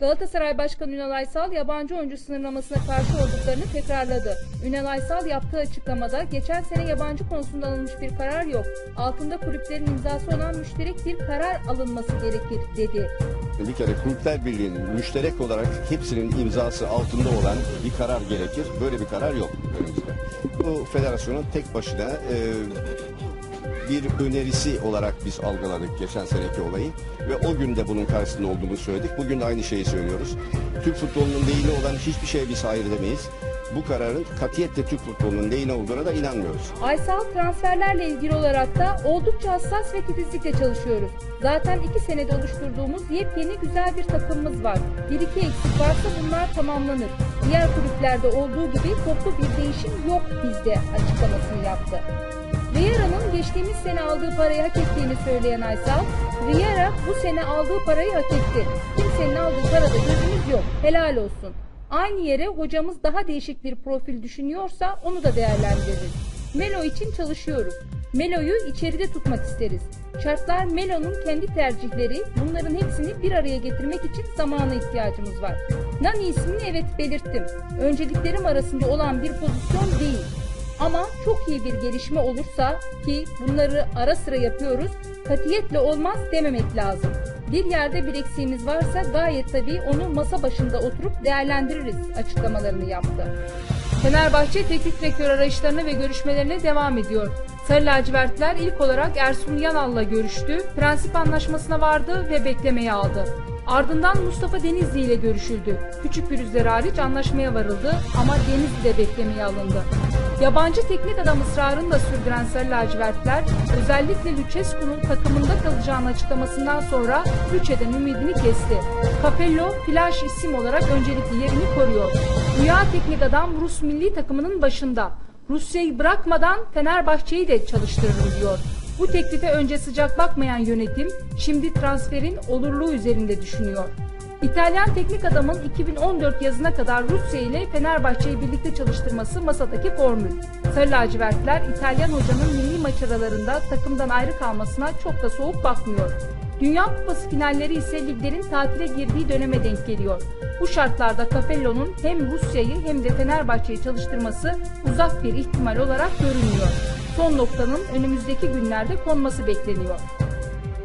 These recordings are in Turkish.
Galatasaray Başkanı Ünal Aysal yabancı oyuncu sınırlamasına karşı olduklarını tekrarladı. Ünal Aysal yaptığı açıklamada geçen sene yabancı konusunda alınmış bir karar yok. Altında kulüplerin imzası olan müşterek bir karar alınması gerekir dedi. Bir kere Kulüpler Birliği'nin müşterek olarak hepsinin imzası altında olan bir karar gerekir. Böyle bir karar yok önümüzde. Bu federasyonun tek başına e, bir önerisi olarak biz algıladık geçen seneki olayı ve o gün de bunun karşısında olduğumuzu söyledik. Bugün de aynı şeyi söylüyoruz. Türk futbolunun lehine olan hiçbir şeye biz hayır demeyiz. Bu kararın katiyetle Türk futbolunun lehine olduğuna da inanmıyoruz. Aysal transferlerle ilgili olarak da oldukça hassas ve titizlikle çalışıyoruz. Zaten iki senede oluşturduğumuz yepyeni güzel bir takımımız var. Bir iki eksik varsa bunlar tamamlanır. Diğer kulüplerde olduğu gibi toplu bir değişim yok bizde açıklamasını yaptı. Riera'nın geçtiğimiz sene aldığı parayı hak ettiğini söyleyen Aysal, Riera bu sene aldığı parayı hak etti. Kimsenin aldığı parada gözümüz yok. Helal olsun. Aynı yere hocamız daha değişik bir profil düşünüyorsa onu da değerlendiririz. Melo için çalışıyoruz. Melo'yu içeride tutmak isteriz. Şartlar Melo'nun kendi tercihleri. Bunların hepsini bir araya getirmek için zamana ihtiyacımız var. Nani ismini evet belirttim. Önceliklerim arasında olan bir pozisyon değil. Ama çok iyi bir gelişme olursa ki bunları ara sıra yapıyoruz, katiyetle olmaz dememek lazım. Bir yerde bir eksiğimiz varsa gayet tabii onu masa başında oturup değerlendiririz açıklamalarını yaptı. Fenerbahçe teknik direktör arayışlarına ve görüşmelerine devam ediyor. Sarı lacivertler ilk olarak Ersun Yanal'la görüştü, prensip anlaşmasına vardı ve beklemeye aldı. Ardından Mustafa Denizli ile görüşüldü. Küçük pürüzler hariç anlaşmaya varıldı ama Denizli de beklemeye alındı. Yabancı teknik adam ısrarını da sürdüren Sarı lacivertler özellikle Lucescu'nun takımında kalacağını açıklamasından sonra Lüçe'den ümidini kesti. Capello flash isim olarak öncelikli yerini koruyor. Rüya teknik adam Rus milli takımının başında. Rusya'yı bırakmadan Fenerbahçe'yi de çalıştırırım diyor. Bu teklife önce sıcak bakmayan yönetim şimdi transferin olurluğu üzerinde düşünüyor. İtalyan teknik adamın 2014 yazına kadar Rusya ile Fenerbahçe'yi birlikte çalıştırması masadaki formül. Sarı lacivertler İtalyan hocanın milli maç aralarında takımdan ayrı kalmasına çok da soğuk bakmıyor. Dünya Kupası finalleri ise liglerin tatile girdiği döneme denk geliyor. Bu şartlarda Capello'nun hem Rusya'yı hem de Fenerbahçe'yi çalıştırması uzak bir ihtimal olarak görünmüyor. Son noktanın önümüzdeki günlerde konması bekleniyor.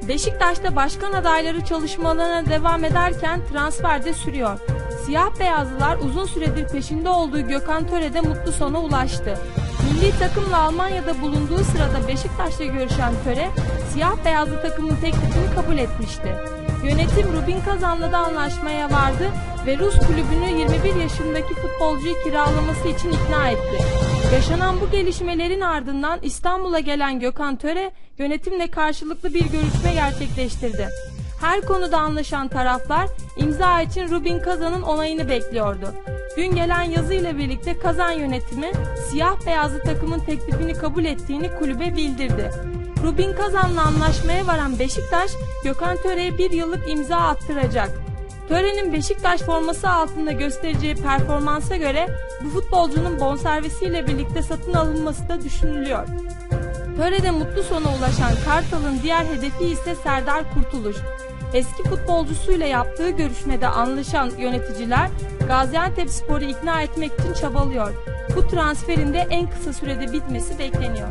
Beşiktaş'ta başkan adayları çalışmalarına devam ederken transfer de sürüyor. Siyah beyazlılar uzun süredir peşinde olduğu Gökhan Töre'de mutlu sona ulaştı. Milli takımla Almanya'da bulunduğu sırada Beşiktaş'la görüşen Töre, siyah beyazlı takımın teklifini kabul etmişti. Yönetim Rubin Kazan'la da anlaşmaya vardı ve Rus kulübünü 21 yaşındaki futbolcuyu kiralaması için ikna etti. Yaşanan bu gelişmelerin ardından İstanbul'a gelen Gökhan Töre yönetimle karşılıklı bir görüşme gerçekleştirdi. Her konuda anlaşan taraflar imza için Rubin Kazan'ın onayını bekliyordu. Dün gelen yazıyla birlikte Kazan yönetimi siyah beyazlı takımın teklifini kabul ettiğini kulübe bildirdi. Rubin Kazan'la anlaşmaya varan Beşiktaş, Gökhan Töre'ye bir yıllık imza attıracak. Töre'nin Beşiktaş forması altında göstereceği performansa göre bu futbolcunun bonservisiyle birlikte satın alınması da düşünülüyor. Töre'de mutlu sona ulaşan Kartal'ın diğer hedefi ise Serdar Kurtuluş. Eski futbolcusuyla yaptığı görüşmede anlaşan yöneticiler Gaziantep Spor'u ikna etmek için çabalıyor. Bu transferin de en kısa sürede bitmesi bekleniyor.